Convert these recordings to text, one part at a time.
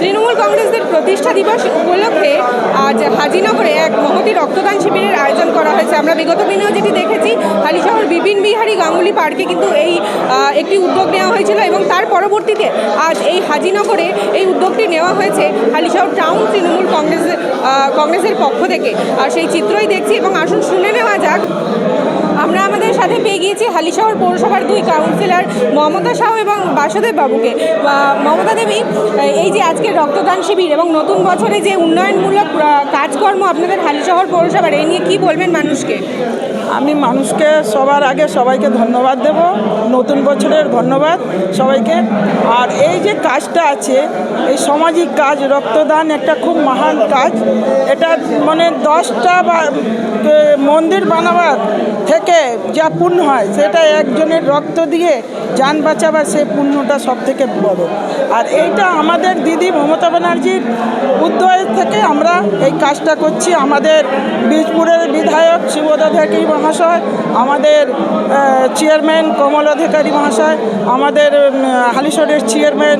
তৃণমূল কংগ্রেসের প্রতিষ্ঠা দিবস উপলক্ষে আজ হাজিনগরে এক মহতি রক্তদান শিবিরের আয়োজন করা হয়েছে। আমরা বিগত দিনেও যেটি দেখেছি, হালিশহর বিপিন বিহারী গাঙ্গুলি পার্কে কিন্তু এই একটি উদ্যোগ নেওয়া হয়েছিল এবং তার পরবর্তীতে আজ এই হাজিনগরে এই উদ্যোগটি নেওয়া হয়েছে হালিশহর টাউন তৃণমূল কংগ্রেসের কংগ্রেসের পক্ষ থেকে। আর সেই চিত্রই দেখছি এবং আসুন শুনে নেওয়া যাক। আমরা আমাদের সাথে পেয়ে গিয়েছি হালিশহর পৌরসভার দুই কাউন্সিলর মমতা শাহ এবং বাসুদেব বাবুকে। মমতা দেবী, এই যে আজকে রক্তদান শিবির এবং নতুন বছরে যে উন্নয়নমূলক কাজকর্ম আপনাদের হালিশহর পৌরসভার, এই নিয়ে কী বলবেন মানুষকে? আমি মানুষকে সবার আগে সবাইকে ধন্যবাদ দেব। নতুন বছরের ধন্যবাদ সবাইকে। আর এই যে কাজটা আছে, এই সামাজিক কাজ, রক্তদান একটা খুব মহান কাজ। এটা মানে দশটা বা মন্দির বানাবার থেকে যা পুণ্য হয়, সেটা একজনের রক্ত দিয়ে যান বাঁচাবার সে পুণ্যটা সব থেকে বড়। আর এইটা আমাদের দিদি মমতা ব্যানার্জির উদ্যোগ থেকে আমরা এই কাজটা করছি। আমাদের বীজপুরের বিধায়ক শিবদ অধিকারী মহাশয়, আমাদের চেয়ারম্যান কমল অধিকারী মহাশয়, আমাদের হালিশরের চেয়ারম্যান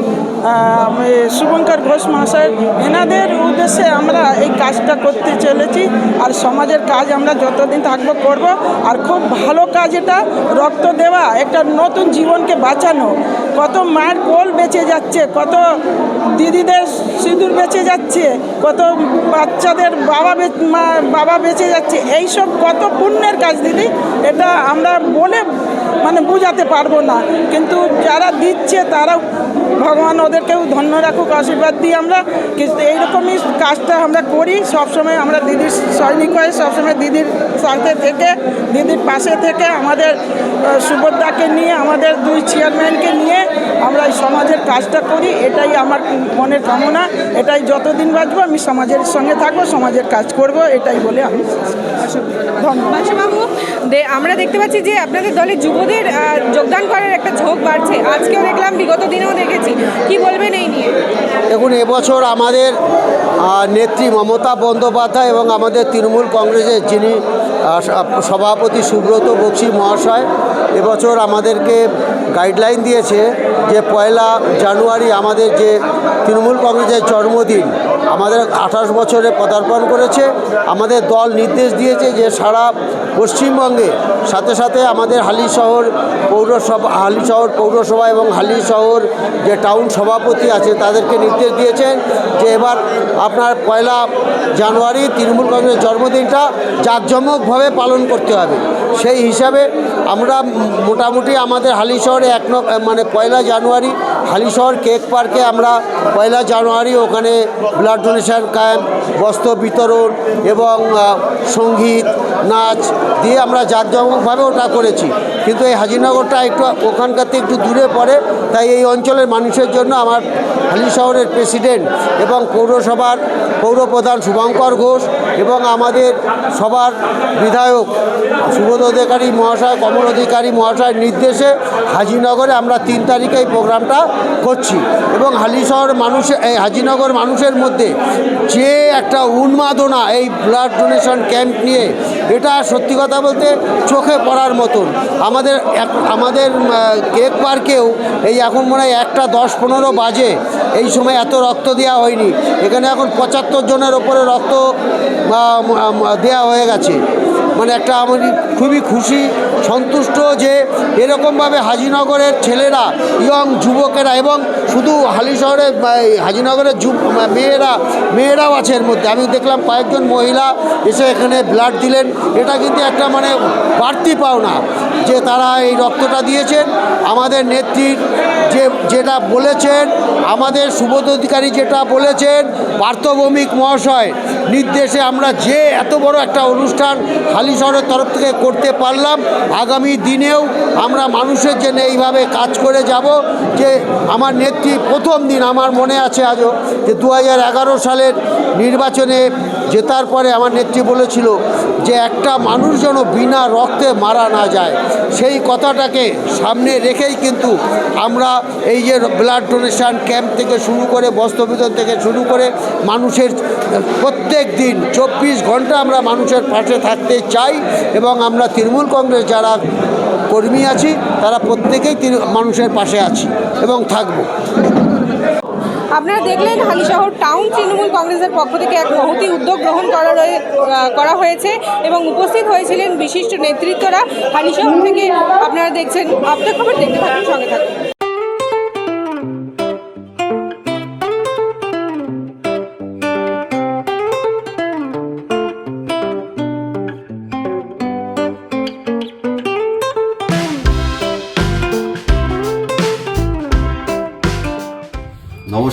শুভঙ্কর ঘোষ মহাশয়, এনাদের উদ্দেশ্যে আমরা এই কাজটা করতে চলেছি আর সমাজের কাজ আমরা যতদিন থাকব করব আর খুব ভালো কাজ এটা, রক্ত দেওয়া, একটা নতুন জীবনকে বাঁচানো। কত মায়ের কোল বেঁচে যাচ্ছে, কত দিদিদের সিঁদুর বেঁচে যাচ্ছে, কত বাচ্চাদের বাবা বাবা বেঁচে যাচ্ছে, এইসব কত পুণ্যের কাজ দিদি এটা আমরা বলে মানে বোঝাতে পারব না। কিন্তু যারা দিচ্ছে, তারাও ভগবান ওদেরকেও ধন্য রাখুক, আশীর্বাদ দিই আমরা। কিন্তু এইরকমই কাজটা আমরা করি, সবসময় আমরা দিদির সৈনিক হয়ে সবসময় দিদির সাথে থেকে, দিদির পাশে থেকে আমাদের সুভদ্রাকে নিয়ে, আমাদের দুই চেয়ারম্যানকে নিয়ে আমরা এই সমাজের কাজটা করি। এটাই আমার মনের কামনা। এটাই যতদিন বাঁচবো, আমি সমাজের সঙ্গে থাকব, সমাজের কাজ করব, এটাই বলে আমি ধন্যবাদ। বাবু দে আমরা দেখতে পাচ্ছি যে আপনাদের দলে যুবদের যোগদান করার একটা ঝোঁক বাড়ছে। আজকেও দেখলাম বিগত দিনেও দেখেছি। কি বলবেন এই নিয়ে? দেখুন এবছর আমাদের নেত্রী মমতা বন্দ্যোপাধ্যায় এবং আমাদের তৃণমূল কংগ্রেসের যিনি সভাপতি সুব্রত বক্সি মহাশয় এবছর আমাদেরকে গাইডলাইন দিয়েছে যে পয়লা জানুয়ারি আমাদের যে তৃণমূল কংগ্রেসের জন্মদিন আমাদের আঠাশ বছরে পদার্পণ করেছে। আমাদের দল নির্দেশ দিয়েছে যে সারা পশ্চিমবঙ্গে সাথে সাথে আমাদের হালি শহর পৌরসভা, হালি শহর পৌরসভা এবং হালি শহর যে টাউন সভাপতি আছে তাদেরকে নির্দেশ দিয়েছেন যে এবার আপনার পয়লা জানুয়ারি তৃণমূল কংগ্রেসের জন্মদিনটা জাঁকজমকভাবে পালন করতে হবে। সেই হিসাবে আমরা মোটামুটি আমাদের হালি শহরে এক মানে পয়লা জানুয়ারি হালি শহর কেক পার্কে আমরা পয়লা জানুয়ারি ওখানে ব্লাড ডোনেশন ক্যাম্প বস্ত্র বিতরণ এবং সংগীত, নাচ দিয়ে আমরা জাঁকজমকভাবে ওটা করেছি। কিন্তু এই হাজিনগরটা একটু ওখানকার থেকে একটু দূরে পড়ে, তাই এই অঞ্চলের মানুষের জন্য আমার হালি শহরের প্রেসিডেন্ট এবং পৌরসভার পৌরপ্রধান শুভঙ্কর ঘোষ এবং আমাদের সবার বিধায়ক সুবোধ অধিকারী, মহাশয়, কমল অধিকারী মহাশয়ের নির্দেশে হাজিনগরে আমরা তিন তারিখে এই প্রোগ্রামটা করছি এবং হালিশহর মানুষের এই হাজিনগর মানুষের মধ্যে যে একটা উন্মাদনা এই ব্লাড ডোনেশন ক্যাম্প নিয়ে, এটা সত্যি কথা বলতে চোখে পড়ার মতন। আমাদের আমাদের কেক পার্কেও এই এখন মনে হয় একটা দশ পনেরো বাজে। এই সময় এত রক্ত দেওয়া হয়নি। এখানে এখন পঁচাত্তর জনের ওপরে রক্ত দেওয়া হয়ে গেছে। মানে একটা আমি খুবই খুশি, সন্তুষ্ট যে এরকমভাবে হাজিনগরের ছেলেরা, ইয়ং যুবকেরা এবং শুধু হালি শহরে হাজিনগরের যুব, মেয়েরা, মেয়েরাও আছে এর মধ্যে। আমি দেখলাম কয়েকজন মহিলা এসে এখানে ব্লাড দিলেন। এটা কিন্তু একটা মানে বাড়তি পাওনা যে তারা এই রক্তটা দিয়েছেন। আমাদের নেত্রীর যে, যেটা বলেছেন, আমাদের সুবোধ অধিকারী যেটা বলেছেন, পার্থভৌমিক মহাশয় নির্দেশে আমরা যে এত বড় একটা অনুষ্ঠান হালি শহরের তরফ থেকে করতে পারলাম। আগামী দিনেও আমরা মানুষের জন্য এইভাবে কাজ করে যাব যে আমার নেত্রী প্রথম দিন আমার মনে আছে আজও যে দু হাজার এগারো সালের নির্বাচনে জেতার পরে আমার নেত্রী বলেছিল যে একটা মানুষ যেন বিনা রক্তে মারা না যায়, সেই কথাটাকে সামনে রেখেই কিন্তু আমরা এই যে ব্লাড ডোনেশন ক্যাম্প থেকে শুরু করে বস্ত্র বিতরণ থেকে শুরু করে মানুষের প্রত্যেক দিন চব্বিশ ঘণ্টা আমরা মানুষের পাশে থাকতে চাই এবং আমরা তৃণমূল কংগ্রেস যারা কর্মী আছি, তারা প্রত্যেকেই মানুষের পাশে আছি এবং থাকব। আপনারা দেখলেন হালিশহর টাউন তৃণমূল কংগ্রেসের পক্ষ থেকে এক মহতি উদ্যোগ গ্রহণ করা করা হয়েছে এবং উপস্থিত হয়েছিলেন বিশিষ্ট নেতৃত্বরা। হালিশহর থেকে আপনারা দেখছেন, আপনার খবর দেখতে থাকুন, সঙ্গে থাকুন।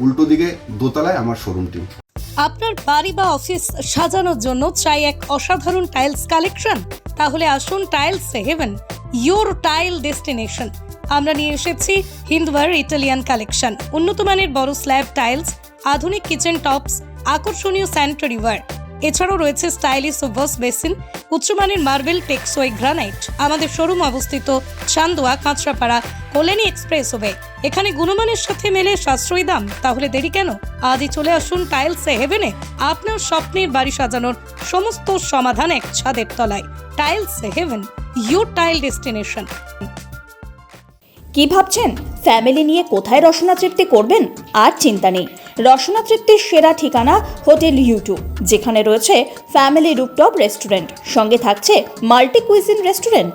উল্টো দিকে দোতলায় আমার শোরুমটি আপনার বাড়ি বা অফিস সাজানোর জন্য চাই এক অসাধারণ টাইলস কালেকশন তাহলে আসুন tiles haven your tile destination আমরা নিয়ে এসেছি হিন্দওয়ার ইটালিয়ান কালেকশন উন্নত মানের বড় স্ল্যাব টাইলস আধুনিক কিচেন টপস আকর্ষণীয় স্যানিটারি ওয়্যার এছাড়াও রয়েছে স্টাইলিশ ওয়াশ বেসিন উচ্চমানের মার্বেল টেক্সোই গ্রানাইট আমাদের শোরুম অবস্থিত চান্দোয়া, কাঁচরাপাড়া কল্যাণী এক্সপ্রেস ওয়ে এখানে গুণমানের সাথে মেলে সাশ্রয়ী দাম। তাহলে দেরি কেন? আজই চলে আসুন টাইলস হেভেনে। আপনার স্বপ্নের বাড়ি সাজানোর সমস্ত সমাধান এক ছাদের তলায়। Tiles haven you tile destination. কি ভাবছেন? ফ্যামিলি নিয়ে কোথায় রসনা তৃপ্তি করবেন? আর চিন্তা নেই। রসনা তৃপ্তির সেরা ঠিকানা হোটেল ইউটিউব যেখানে রয়েছে ফ্যামিলি রুপটপ রেস্টুরেন্ট। সঙ্গে থাকছে multi cuisine restaurant.